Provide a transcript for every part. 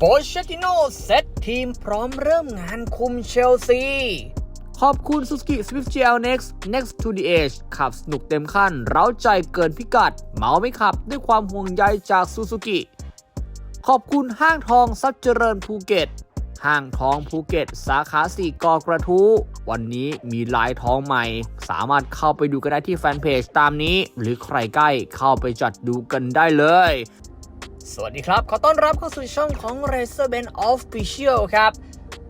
โปเชติโนเซตทีมพร้อมเริ่มงานคุมเชลซี ขอบคุณ Suzuki Swift GL Next Next to the Edge ขับสนุกเต็มขั้น เร้าใจเกินพิกัด เมาไม่ขับด้วยความห่วงใยจาก Suzuki ขอบคุณห้างทองซับเจริญภูเก็ต ห้างทองภูเก็ต สาขาสี่กอกระทู้วันนี้มีลายทองใหม่ สามารถเข้าไปดูกันได้ที่แฟนเพจตามนี้ หรือใครใกล้เข้าไปจัดดูกันได้เลย สวัสดีครับ ขอต้อนรับเข้าสู่ช่องของ Racer Ben Official ครับ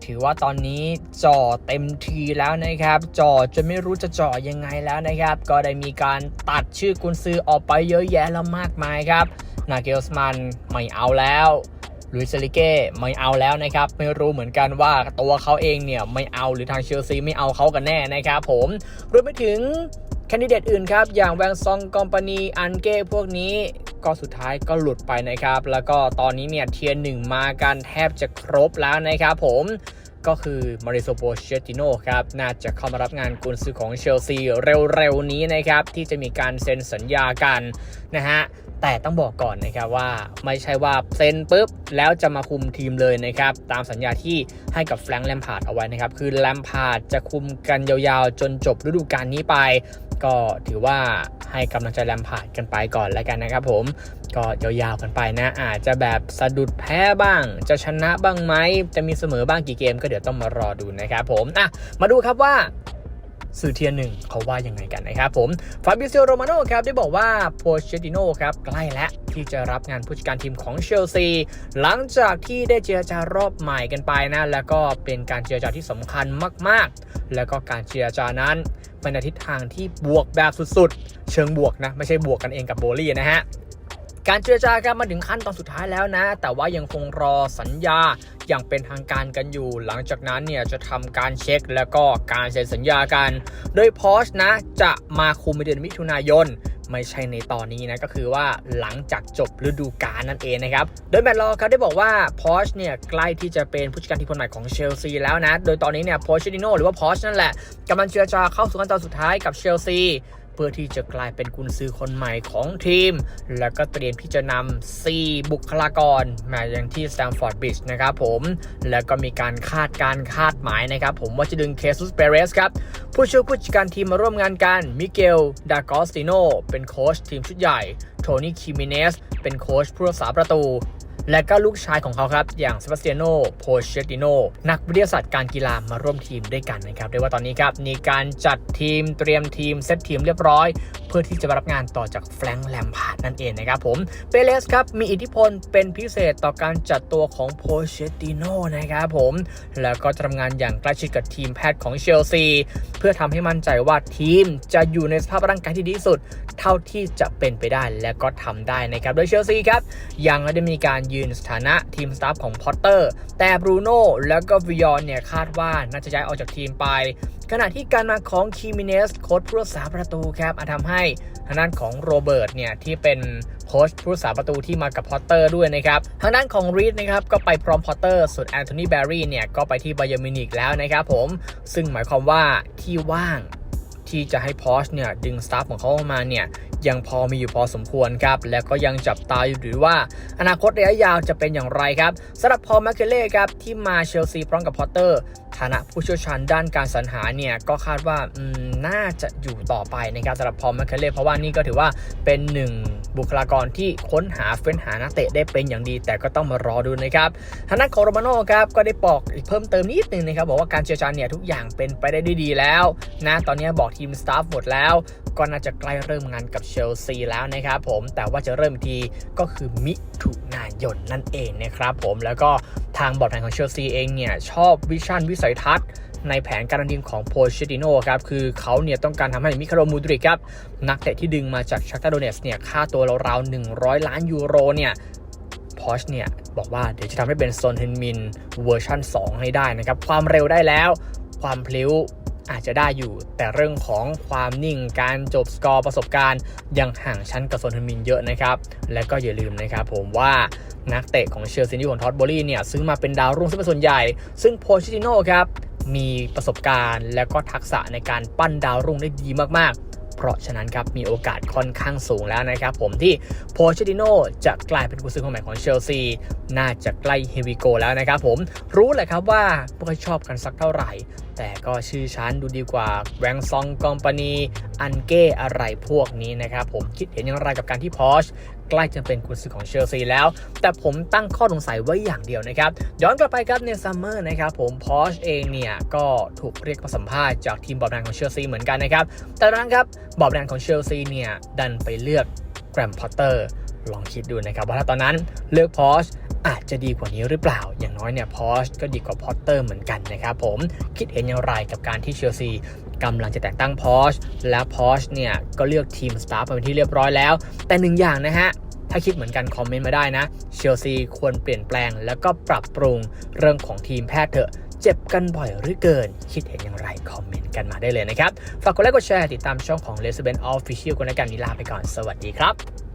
ถือว่าตอนนี้จ่อเต็มทีแล้วนะครับจ่อจะไม่รู้จะจ่อยังไงแล้วนะครับ ก็ได้มีการตัดชื่อกุนซือออกไปเยอะแยะแล้วมากมายครับ นาเกลสมันไม่เอาแล้วลุยส์ลิเก้ไม่เอาแล้วนะครับ ไม่รู้เหมือนกันว่าตัวเขาเองเนี่ยไม่เอาหรือทางเชลซีไม่เอาเขากันแน่นะครับผมรวมไปถึงแคนดิเดตอื่นครับ อย่างแวงซองกอมปานีอันเก้พวกนี้ ก็สุดท้ายก็หลุดไปนะครับ แล้วก็ตอนนี้เนี่ยเทียร์หนึ่งมากันแทบจะครบแล้วนะครับผมก็คือมาริโซโปเชติโนครับ น่าจะเข้ามารับงานกุนซือของเชลซีเร็วๆนี้นะครับ ที่จะมีการเซ็นสัญญากันนะฮะ แต่ต้องบอกก่อนนะครับว่าไม่ใช่ว่าเซ็นปุ๊บแล้วจะมาคุมทีมเลยนะครับตามสัญญาที่ให้กับแฟรงค์แลมพาร์ดเอาไว้นะครับคือแลมพาร์ดจะคุมกันยาวๆ จนจบฤดูกาลนี้ไป ก็ถือว่าให้กำลังใจแลมพาร์ดกันไปก่อนแล้วกันนะครับผมก็ยาวๆกันไปนะ อาจจะแบบสะดุดแพ้บ้าง จะชนะบ้างไหมจะมีเสมอบ้างกี่เกม ก็เดี๋ยวต้องมารอดูนะครับผมอะมาดูครับว่า สื่อเทียหนึ่งเขาว่ายังไงกันนะครับผมฟาบิเซียโรมาโน่ครับได้บอกว่าโพเชติโน่ครับใกล้แล้วที่จะรับงานผู้จัดการทีมของเชลซีหลังจากที่ได้เจรจารอบใหม่กันไปนะ แล้วก็เป็นการเจรจาที่สำคัญมาก ๆ แล้วก็การเจรจานั้นเป็นในทิศทางที่บวกแบบสุดๆ เชิงบวกนะ ไม่ใช่บวกกันเองกับโบลี่นะฮะ การเจรจากันมาถึงขั้นตอนสุดท้ายแล้วนะ แต่ว่ายังคงรอสัญญาอย่างเป็นทางการกันอยู่ หลังจากนั้นเนี่ยจะทำการเช็คแล้วก็การเซ็นสัญญากัน โดยพอชนะจะมาคุมในเดือนมิถุนายนไม่ใช่ในตอนนี้นะ ก็คือว่าหลังจากจบฤดูกาลนั่นเองนะครับ โดยแมตต์ลอครับได้บอกว่าพอชเนี่ยใกล้ที่จะเป็นผู้จัดการทีมคนใหม่ของเชลซีแล้วนะ โดยตอนนี้เนี่ยพอชดิโนหรือว่าพอชนั่นแหละกำลังเจรจาเข้าสู่ขั้นตอนสุดท้ายกับเชลซี เพื่อที่จะกลายเป็นกุนซือคนใหม่ของทีม แล้วก็เตรียมที่จะนำ4บุคลากรมาอยังที่สแตมฟอร์ดบิชนะครับผมแล้วก็มีการคาดการคาดหมายนะครับผมว่าจะดึงเคซุสเปเรสครับผู้ช่วยผู้จัดการทีมมาร่วมงานกันมิเกลดากอสติโนเป็นโค้ชทีมชุดใหญ่โทนี่คิมิเนสเป็นโค้ชผู้รักษาประตู และก็ลูกชายของเขาครับ อย่างเซบาสเตียโนโพเชติโนนักวิทยาศาสตร์การกีฬามาร่วมทีมด้วยกันนะครับเรียกว่าตอนนี้ครับมีการจัดทีมเตรียมทีมเซตทีมเรียบร้อย เพื่อที่จะรับงานต่อจากแฟรงค์แลมพาร์ดนั่นเองนะครับผมเปเลสครับมีอิทธิพลเป็นพิเศษต่อการจัดตัวของโพเชติโนนะครับผมแล้วก็จะทำงานอย่างใกล้ชิดกับทีมแพทย์ของเชลซีเพื่อทำให้มั่นใจว่าทีมจะอยู่ในสภาพร่างกายที่ดีที่สุด เท่าที่จะเป็นไปได้และก็ทำได้นะครับ โดยเชลซีครับ ยังไม่ได้มีการยืนสถานะทีมสตาฟของพอตเตอร์ แต่บรูโน่แล้วก็วิยอนเนี่ยคาดว่าน่าจะย้ายออกจากทีมไป ขณะที่การมาของคิมิเนสโค้ชผู้รักษาประตูครับอาจทำให้ทางด้านของโรเบิร์ตเนี่ยที่เป็นโค้ชผู้รักษาประตูที่มากับพอตเตอร์ด้วยนะครับทางด้านของรีดนะครับก็ไปพร้อมพอตเตอร์ส่วนแอนโทนีแบร์รี่เนี่ยก็ไปที่ไบเยอร์มินิกแล้วนะครับผมซึ่งหมายความว่าที่ว่าง ที่จะให้พอชเนี่ยดึงสตาฟของเขาออกมาเนี่ยยังพอมีอยู่พอสมควรครับ แล้วก็ยังจับตาอยู่หรือว่า อนาคตระยะยาวจะเป็นอย่างไรครับสำหรับพอลแมคเคเล่ครับที่มาเชลซีพร้อมกับพอตเตอร์ ฐานะผู้เชี่ยวชาญด้านการสรรหาเนี่ยก็คาดว่าอืมน่าจะอยู่ต่อไปนะครับสำหรับพอลแมคเคเล่เพราะว่านี่ก็ถือว่าเป็นหนึ่ง บุคลากรที่ค้นหาเฟ้นหานักเตะได้เป็นอย่างดี แต่ก็ต้องมารอดูนะครับทางด้านของโรมาโน่ครับก็ได้บอกอีกเพิ่มเติมนิดนึงนะครับบอกว่าการเชี่ยวชาเนี่ยทุกอย่างเป็นไปได้ดีแล้วนะตอนนี้บอกทีมสตาฟหมดแล้ว ก็น่าจะใกล้เริ่มงานกับเชลซีแล้วนะครับผมแต่ว่าจะเริ่มทีก็คือมิถุนายนนั่นเองนะครับผมแล้วก็ทางบอร์ดแผนของเชลซีเองเนี่ยชอบวิชั่นวิสัยทัศน์ ในแผนการทีมของโพเชติโนครับคือเขาเนี่ยต้องการทำให้มิคาโรมูดริกครับนักเตะที่ดึงมาจากชักตาโดเนสเนี่ยค่าตัวราวๆ100 ล้านยูโรเนี่ยพอชเนี่ยบอกว่าเดี๋ยวจะทำให้เป็นโซนเทนมินเวอร์ชัน2 ให้ได้นะครับ ความเร็วได้แล้ว ความพลิ้วอาจจะได้อยู่ แต่เรื่องของความนิ่งการจบสกอร์ประสบการณ์ ยังห่างชั้นกับโซนเทนมินเยอะนะครับ และก็อย่าลืมนะครับผมว่านักเตะของเชลซีที่ของท็อตบอลี่เนี่ยซื้อมาเป็นดาวรุ่งซึ่งเป็นส่วนใหญ่ ซึ่งโพชิติโน่ครับ มีประสบการณ์ และก็ทักษะในการปั้นดาวรุ่งได้ดีมากๆ เพราะฉะนั้นครับมีโอกาสค่อนข้างสูงแล้วนะครับผมที่โพชติโนจะกลายเป็นกุญซือคนใหม่ของเชลซี น่าจะใกล้เฮวิโกแล้วนะครับผมรู้แหละครับว่าไม่ค่อยชอบกันสักเท่าไหร่ แต่ก็ชื่อชั้นดูดีกว่าแวงซองกอมปานีอันเก้อะไรพวกนี้นะครับผมคิดเห็นอย่างไรกับการที่พอช ใกล้จะเป็นกุญซือของเชลซีแล้ว แต่ผมตั้งข้อสงสัยไว้อย่างเดียวนะครับ ย้อนกลับไปครับในซัมเมอร์นะครับผมพอชเองเนี่ย ก็ถูกเรียกมาสัมภาษณ์จากทีมบอบแดนของเชลซีเหมือนกันนะครับ แต่ตอนนั้นครับบอบแดนของเชลซีเนี่ยดันไปเลือกแกรมพอตเตอร์ลองคิดดูนะครับว่าถ้าตอนนั้นเลือกพอชอาจจะดีกว่านี้หรือเปล่า อย่างน้อยเนี่ยพอชก็ดีกว่าพอตเตอร์เหมือนกันนะครับผม คิดเห็นอย่างไรกับการที่เชลซี กำลังจะแต่งตั้งพอชและพอชเนี่ยก็เลือกทีมสตาฟไปเป็นที่เรียบร้อยแล้ว แต่หนึ่งอย่างนะฮะถ้าคิดเหมือนกันคอมเมนต์มาได้นะเชลซีควรเปลี่ยนแปลง แล้วก็ปรับปรุงเรื่องของทีมแพทย์เถอะเจ็บกันบ่อยหรือเกิน คิดเห็นอย่างไรคอมเมนต์กันมาได้เลยนะครับ ฝากกดไลค์กดแชร์ติดตามช่องของ l e s b e n Official กันในการนี้ลาไปก่อนสวัสดีครับ